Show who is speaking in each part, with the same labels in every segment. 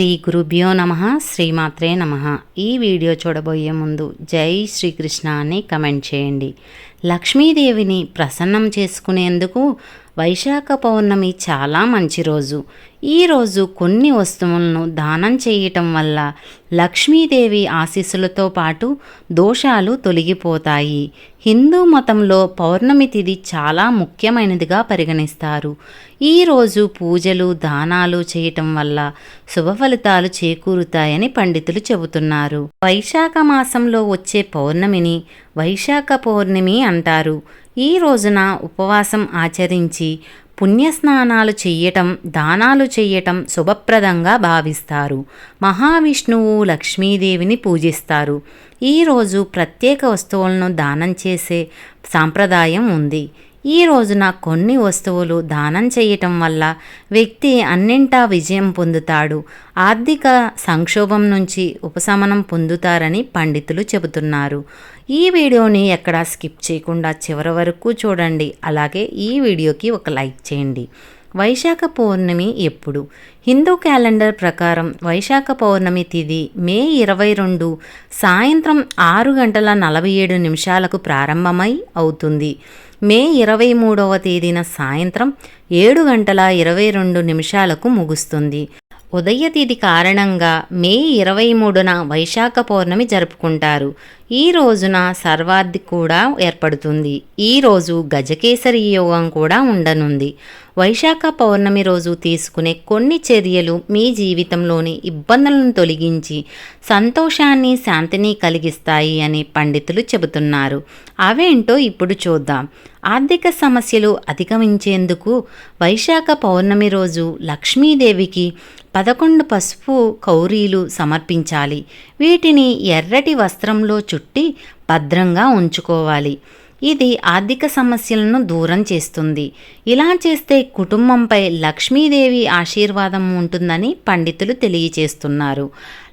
Speaker 1: శ్రీ గురుభ్యో నమ శ్రీమాత్రే నమ. ఈ వీడియో చూడబోయే ముందు జై శ్రీకృష్ణ అని కమెంట్ చేయండి. లక్ష్మీదేవిని ప్రసన్నం చేసుకునేందుకు వైశాఖ పౌర్ణమి చాలా మంచి రోజు. ఈరోజు కొన్ని వస్తువులను దానం చేయటం వల్ల లక్ష్మీదేవి ఆశీస్సులతో పాటు దోషాలు తొలగిపోతాయి. హిందూ మతంలో పౌర్ణమి తిథి చాలా ముఖ్యమైనదిగా పరిగణిస్తారు. ఈ రోజు పూజలు దానాలు చేయటం వల్ల శుభ ఫలితాలు చేకూరుతాయని పండితులు చెబుతున్నారు. వైశాఖ మాసంలో వచ్చే పౌర్ణమిని వైశాఖ పౌర్ణమి అంటారు. ఈ రోజున ఉపవాసం ఆచరించి పుణ్యస్నానాలు చెయ్యటం దానాలు చెయ్యటం శుభప్రదంగా భావిస్తారు. మహావిష్ణువు లక్ష్మీదేవిని పూజిస్తారు. ఈరోజు ప్రత్యేక వస్తువులను దానం చేసే సాంప్రదాయం ఉంది. ఈ రోజున కొన్ని వస్తువులు దానం చేయటం వల్ల వ్యక్తి అన్నింటా విజయం పొందుతాడు. ఆర్థిక సంక్షోభం నుంచి ఉపశమనం పొందుతారని పండితులు చెబుతున్నారు. ఈ వీడియోని ఎక్కడా స్కిప్ చేయకుండా చివరి వరకు చూడండి. అలాగే ఈ వీడియోకి ఒక లైక్ చేయండి. వైశాఖ పౌర్ణమి ఎప్పుడు? హిందూ క్యాలెండర్ ప్రకారం వైశాఖ పౌర్ణమి తిథి మే ఇరవై రెండు సాయంత్రం ఆరు గంటల నలభై ఏడు నిమిషాలకు ప్రారంభమై అవుతుంది. మే ఇరవై మూడవ తేదీన సాయంత్రం ఏడు గంటల ఇరవై రెండు నిమిషాలకు ముగుస్తుంది. ఉదయ తేదీ కారణంగా మే ఇరవై మూడున వైశాఖ పౌర్ణమి జరుపుకుంటారు. ఈ రోజున సర్వార్థి కూడా ఏర్పడుతుంది. ఈ రోజు గజకేసరి యోగం కూడా ఉండనుంది. వైశాఖ పౌర్ణమి రోజు తీసుకునే కొన్ని చర్యలు మీ జీవితంలోని ఇబ్బందులను తొలగించి సంతోషాన్ని శాంతిని కలిగిస్తాయి అని పండితులు చెబుతున్నారు. అవేంటో ఇప్పుడు చూద్దాం. ఆర్థిక సమస్యలు అధిగమించేందుకు వైశాఖ పౌర్ణమి రోజు లక్ష్మీదేవికి పదకొండు పసుపు కౌరీలు సమర్పించాలి. వీటిని ఎర్రటి వస్త్రంలో చుట్టూ భద్రంగా ఉంచుకోవాలి. ఇది ఆర్థిక సమస్యలను దూరం చేస్తుంది. ఇలా చేస్తే కుటుంబంపై లక్ష్మీదేవి ఆశీర్వాదం ఉంటుందని పండితులు తెలియచేస్తున్నారు.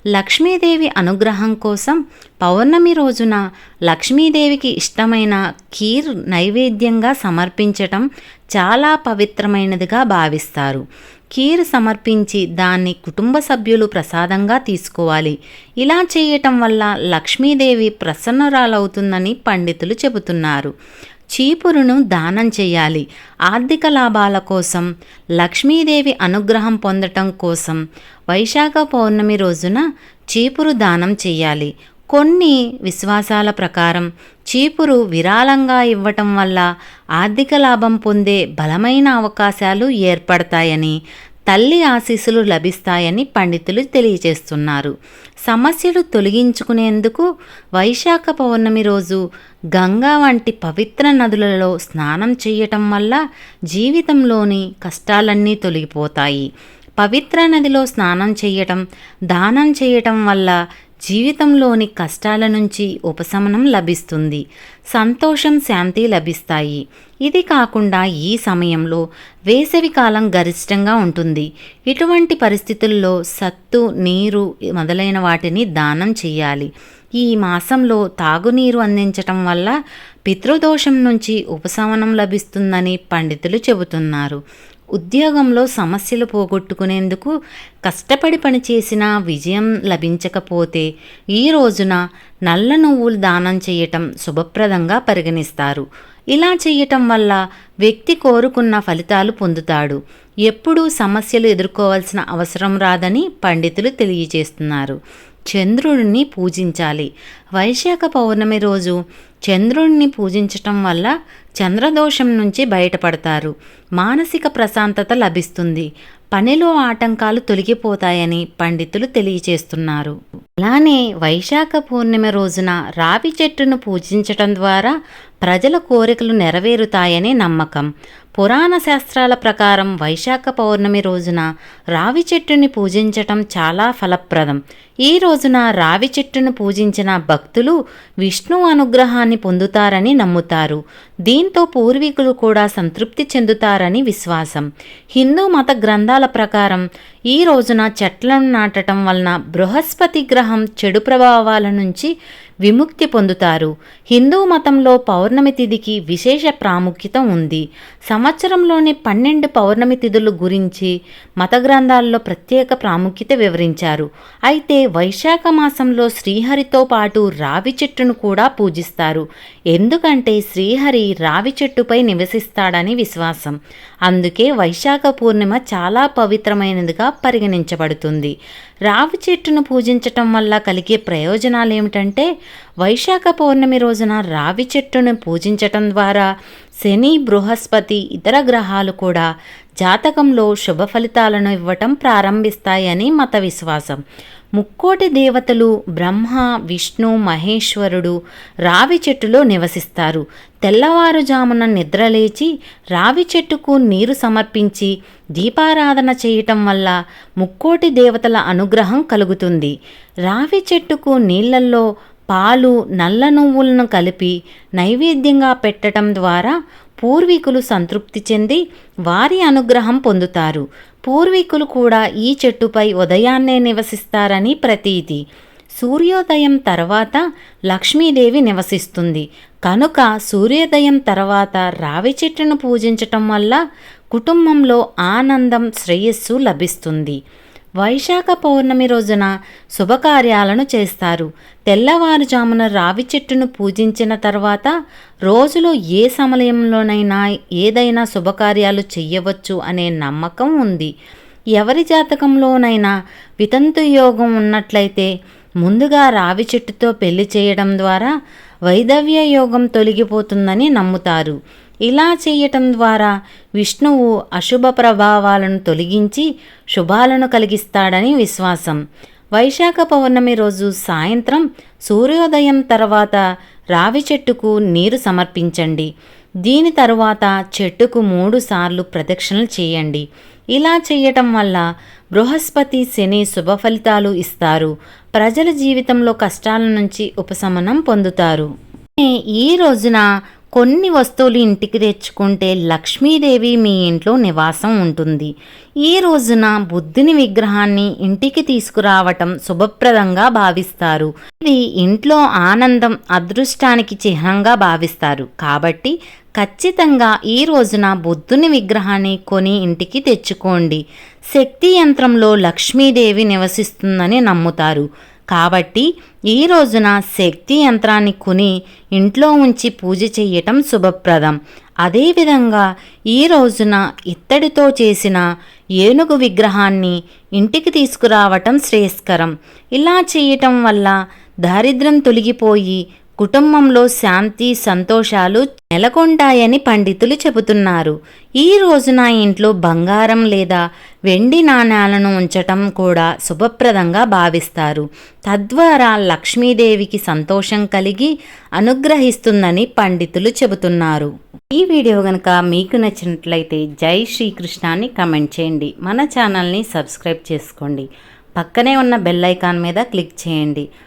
Speaker 1: లక్ష్మీదేవి అనుగ్రహం కోసం పౌర్ణమి రోజున లక్ష్మీదేవికి ఇష్టమైన కీర్ నైవేద్యంగా సమర్పించటం చాలా పవిత్రమైనదిగా భావిస్తారు. కీర్ సమర్పించి దాన్ని కుటుంబ సభ్యులు ప్రసాదంగా తీసుకోవాలి. ఇలా చేయటం వల్ల లక్ష్మీదేవి ప్రసన్నరాలవుతుందని పండితులు చెబుతున్నారు. చీపురును దానం చేయాలి. ఆర్థిక లాభాల కోసం లక్ష్మీదేవి అనుగ్రహం పొందటం కోసం వైశాఖ పౌర్ణమి రోజున చీపురు దానం చేయాలి. కొన్ని విశ్వాసాల ప్రకారం చీపురు విరాళంగా ఇవ్వటం వల్ల ఆర్థిక లాభం పొందే బలమైన అవకాశాలు ఏర్పడతాయని తల్లి ఆశీస్సులు లభిస్తాయని పండితులు తెలియజేస్తున్నారు. సమస్యలు తొలగించుకునేందుకు వైశాఖ పౌర్ణమి రోజు గంగా వంటి పవిత్ర నదులలో స్నానం చేయటం వల్ల జీవితంలోని కష్టాలన్నీ తొలగిపోతాయి. పవిత్ర నదిలో స్నానం చేయటం దానం చేయటం వల్ల జీవితంలోని కష్టాల నుంచి ఉపశమనం లభిస్తుంది. సంతోషం శాంతి లభిస్తాయి. ఇది కాకుండా ఈ సమయంలో వేసవి కాలం గరిష్టంగా ఉంటుంది. ఇటువంటి పరిస్థితుల్లో సత్తు నీరు మొదలైన వాటిని దానం చేయాలి. ఈ మాసంలో తాగునీరు అందించటం వల్ల పితృదోషం నుంచి ఉపశమనం లభిస్తుందని పండితులు చెబుతున్నారు. ఉద్యోగంలో సమస్యలు పోగొట్టుకునేందుకు కష్టపడి పనిచేసినా విజయం లభించకపోతే ఈ రోజున నల్ల నువ్వులు దానం చేయటం శుభప్రదంగా పరిగణిస్తారు. ఇలా చేయటం వల్ల వ్యక్తి కోరుకున్న ఫలితాలు పొందుతాడు. ఎప్పుడూ సమస్యలు ఎదుర్కోవాల్సిన అవసరం రాదని పండితులు తెలియజేస్తున్నారు. చంద్రుడిని పూజించాలి. వైశాఖ పౌర్ణమి రోజు చంద్రుణ్ణి పూజించటం వల్ల చంద్రదోషం నుంచి బయటపడతారు. మానసిక ప్రశాంతత లభిస్తుంది. పనిలో ఆటంకాలు తొలగిపోతాయని పండితులు తెలియచేస్తున్నారు. అలానే వైశాఖ పూర్ణిమ రోజున రావి చెట్టును పూజించటం ద్వారా ప్రజల కోరికలు నెరవేరుతాయని నమ్మకం. పురాణ శాస్త్రాల ప్రకారం వైశాఖ పౌర్ణమి రోజున రావి చెట్టుని పూజించటం చాలా ఫలప్రదం. ఈ రోజున రావి చెట్టును పూజించిన భక్తులు విష్ణు అనుగ్రహాన్ని పొందుతారని నమ్ముతారు. దీంతో పూర్వీకులు కూడా సంతృప్తి చెందుతారని విశ్వాసం. హిందూ మత గ్రంథాల ప్రకారం ఈ రోజున చెట్లను నాటడం వలన బృహస్పతి గ్రహం చెడు ప్రభావాల నుంచి విముక్తి పొందుతారు. హిందూ మతంలో పౌర్ణమి తిథికి విశేష ప్రాముఖ్యత ఉంది. సంవత్సరంలోని పన్నెండు పౌర్ణమి తిథుల గురించి మత గ్రంథాల్లో ప్రత్యేక ప్రాముఖ్యత వివరించారు. అయితే వైశాఖ మాసంలో శ్రీహరితో పాటు రావి చెట్టును కూడా పూజిస్తారు. ఎందుకంటే శ్రీహరి రావి చెట్టుపై నివసిస్తాడని విశ్వాసం. అందుకే వైశాఖ పూర్ణిమ చాలా పవిత్రమైనదిగా పరిగణించబడుతుంది. రావి చెట్టును పూజించటం వల్ల కలిగే ప్రయోజనాలు ఏమిటంటే వైశాఖ పౌర్ణమి రోజున రావి చెట్టును పూజించటం ద్వారా శని బృహస్పతి ఇతర గ్రహాలు కూడా జాతకంలో శుభ ఫలితాలను ఇవ్వటం ప్రారంభిస్తాయని మత విశ్వాసం. ముక్కోటి దేవతలు బ్రహ్మ విష్ణు మహేశ్వరుడు రావి చెట్టులో నివసిస్తారు. తెల్లవారుజామున నిద్రలేచి రావి చెట్టుకు నీరు సమర్పించి దీపారాధన చేయటం వల్ల ముక్కోటి దేవతల అనుగ్రహం కలుగుతుంది. రావి చెట్టుకు నీళ్ళల్లో పాలు నల్ల నువ్వులను కలిపి నైవేద్యంగా పెట్టడం ద్వారా పూర్వీకులు సంతృప్తి చెంది వారి అనుగ్రహం పొందుతారు. పూర్వీకులు కూడా ఈ చెట్టుపై ఉదయాన్నే నివసిస్తారని ప్రతీతి. సూర్యోదయం తర్వాత లక్ష్మీదేవి నివసిస్తుంది. కనుక సూర్యోదయం తర్వాత రావి చెట్టును పూజించటం వల్ల కుటుంబంలో ఆనందం శ్రేయస్సు లభిస్తుంది. వైశాఖ పౌర్ణమి రోజున శుభకార్యాలను చేస్తారు. తెల్లవారుజామున రావి చెట్టును పూజించిన తర్వాత రోజులో ఏ సమయంలోనైనా ఏదైనా శుభకార్యాలు చెయ్యవచ్చు అనే నమ్మకం ఉంది. ఎవరి జాతకంలోనైనా వితంతు యోగం ఉన్నట్లయితే ముందుగా రావి చెట్టుతో పెళ్ళి చేయడం ద్వారా వైదవ్య యోగం తొలగిపోతుందని నమ్ముతారు. ఇలా చేయటం ద్వారా విష్ణువు అశుభ ప్రభావాలను తొలగించి శుభాలను కలిగిస్తాడని విశ్వాసం. వైశాఖ పౌర్ణమి రోజు సాయంత్రం సూర్యోదయం తర్వాత రావి చెట్టుకు నీరు సమర్పించండి. దీని తరువాత చెట్టుకు మూడు సార్లు ప్రదక్షిణలు చేయండి. ఇలా చేయటం వల్ల బృహస్పతి శని శుభ ఫలితాలు ఇస్తారు. ప్రజల జీవితంలో కష్టాల నుంచి ఉపశమనం పొందుతారు. ఈ రోజున కొన్ని వస్తువులు ఇంటికి తెచ్చుకుంటే లక్ష్మీదేవి మీ ఇంట్లో నివాసం ఉంటుంది. ఈ రోజున బుద్ధుని విగ్రహాన్ని ఇంటికి తీసుకురావటం శుభప్రదంగా భావిస్తారు. ఇది ఇంట్లో ఆనందం అదృష్టానికి చిహ్నంగా భావిస్తారు. కాబట్టి ఖచ్చితంగా ఈ రోజున బుద్ధుని విగ్రహాన్ని కొని ఇంటికి తెచ్చుకోండి. శక్తి యంత్రంలో లక్ష్మీదేవి నివసిస్తుందని నమ్ముతారు. కాబట్టి ఈ రోజున శక్తి యంత్రాన్ని కొని ఇంట్లో ఉంచి పూజ చేయటం శుభప్రదం. అదేవిధంగా ఈ రోజున ఇత్తడితో చేసిన ఏనుగు విగ్రహాన్ని ఇంటికి తీసుకురావటం శ్రేయస్కరం. ఇలా చేయటం వల్ల దారిద్ర్యం తొలగిపోయి కుటుంబంలో శాంతి సంతోషాలు నెలకొంటాయని పండితులు చెబుతున్నారు. ఈ రోజున ఇంట్లో బంగారం లేదా వెండి నాణ్యాలను ఉంచటం కూడా శుభప్రదంగా భావిస్తారు. తద్వారా లక్ష్మీదేవికి సంతోషం కలిగి అనుగ్రహిస్తుందని పండితులు చెబుతున్నారు. ఈ వీడియో కనుక మీకు నచ్చినట్లయితే జై శ్రీకృష్ణాన్ని కమెంట్ చేయండి. మన ఛానల్ని సబ్స్క్రైబ్ చేసుకోండి. పక్కనే ఉన్న బెల్ ఐకాన్ మీద క్లిక్ చేయండి.